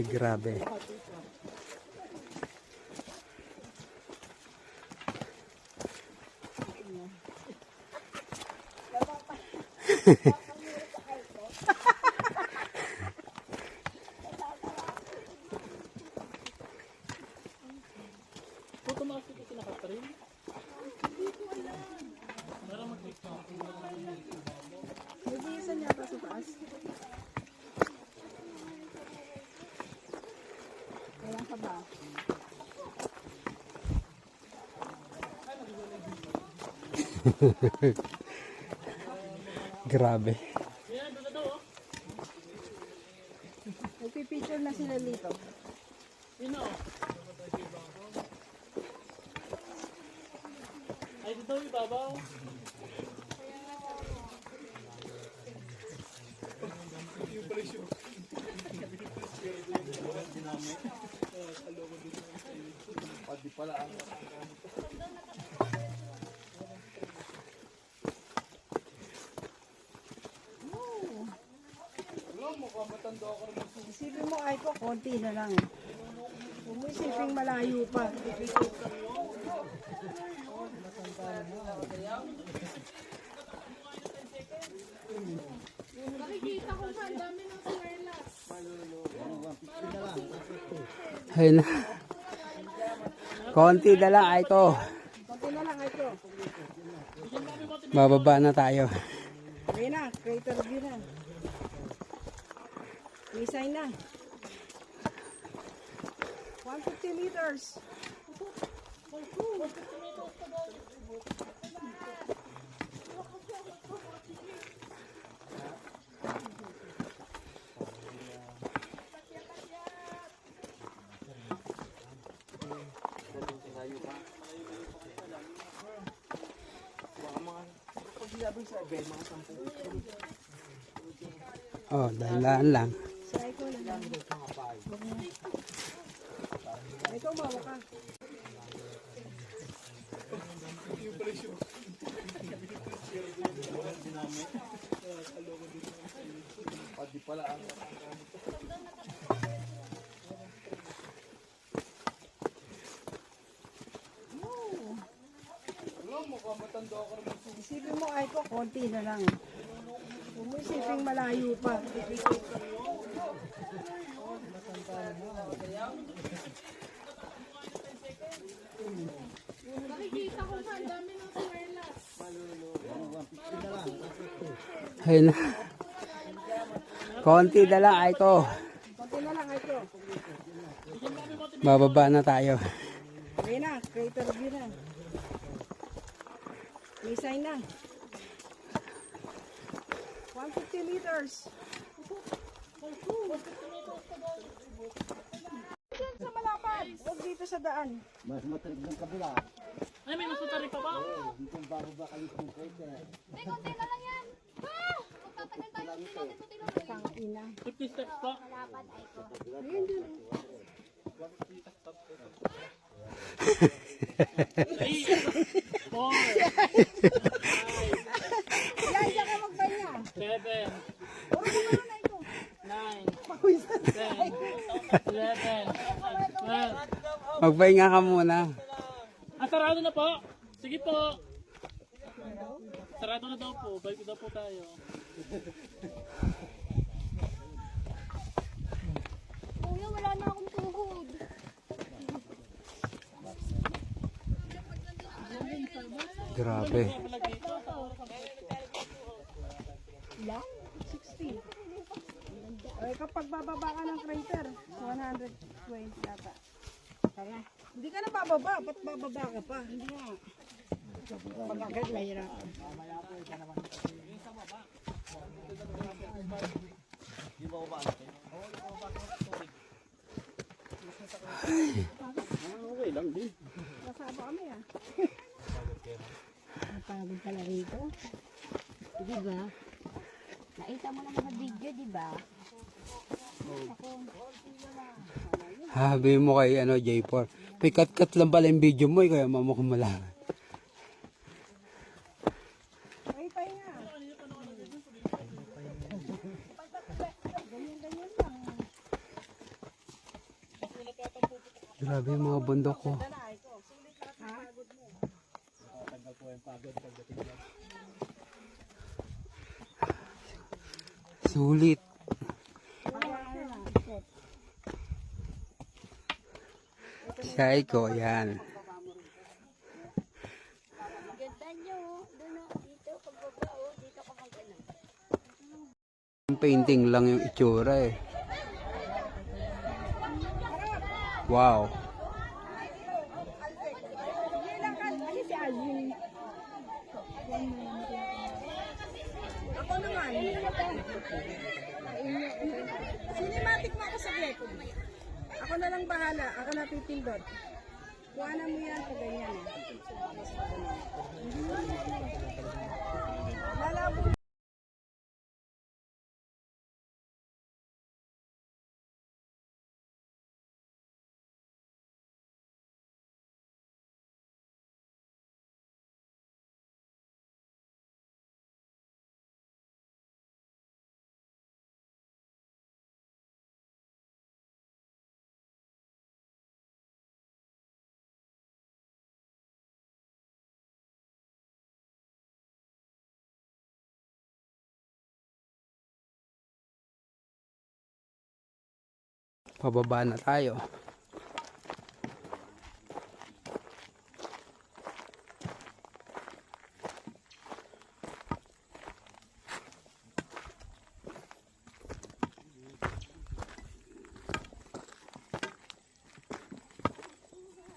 Ay, grabe. May bisan yata sa taas. Grabe. Nagpipicture na sila dito. Ay, dito yung babaw. Isipin mo ay ko, konti na lang. Huwag mo isipin malayo pa. Ayun na. Konti na lang ay ko. Konti na lang ay ko. Bababa na tayo. Ayun na, crater view na. Sign na. 150 meters. Oh, dahan lang. Sa ikaw na lang. Ikaw mawa ka. Isipin mo ay ko, konti na lang. Mo isipin malayo pa. Ayun na. Konti na lang ay ko. Konti na lang ay ko. Bababa na tayo. Ayun na, crater view na. May sign na. 150 meters. Diyan sa malapad. Huwag dito sa daan. Mas matarik ng kabila. Ay, may mas matarik pa ba? Kung bababa kayo sa crater. May konti na lang yan. Magtatagal tayo ng tinuloy po tinuloy. Tangina. 50 steps pa. Malapad ay ko. Ayun dyan. Ay, four, Yan, diyan ka seven, Puro ka na ito. nine, ten, eleven. Magpahinga ka muna. Ah, sarado na po. Sige po. Sarado na daw po. Balik daw po tayo. Kuya, wala na akong tuhod. Grabe. Ilan? 60. Ay, kapag bababa ka ng crater, 120 yata. Tara. Hindi ka na bababa. Ba't bababa ka pa? Hindi nga. Pag agad mahirap. Kasama kami ah. Napagod pala rito. Di ba? Nakita mo naman sa video, di ba? Habi mo kay ano, J4. Pikat-kat lang pala yung video mo, eh, kaya mamukhang malaman. Ay, pahinga. Ganyan-ganyan lang. Grabe yung mga bundok ko. Sulit. Siyay ko, yan. Painting lang yung itsura eh. Wow. Ako naman. Cinematic mo ako sa Greco. Ako na lang bahala. Ako na pipindot. Kuhanan mo yan pag ganyan. Lalabo Pababa na tayo.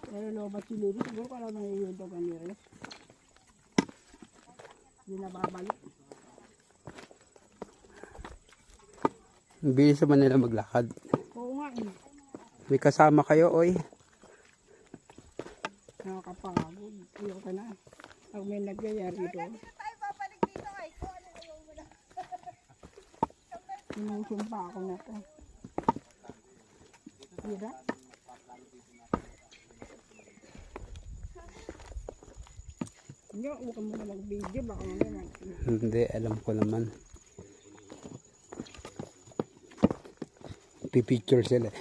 Pero lobat si Lily, siguro ko lang nangiyundo ka niya. Hindi na babalik. Ang bilis naman nila maglakad. May kasama kayo, oy. Nakakapagod. Ayaw ka na. Pag may nagyayari doon. Sinusumpa ako na to. Hira. Hindi, huwag ka muna mag-video. Baka mamaya Hindi, alam ko naman. Pipicture sila. eh.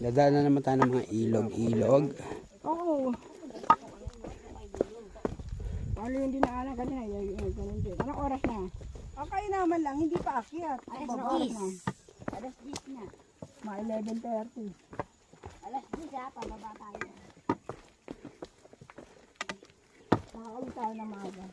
Dadaan na naman tayo ng mga ilog-ilog. Oo. Paano yung dinaanan kanina? Anong oras na? Okay naman lang, hindi pa akyat. Alas Anong oras 10. na? Alas 10 na. Mga 11.30. Alas 10 ha. Pababa tayo. Nakakawin tayo ng maaga.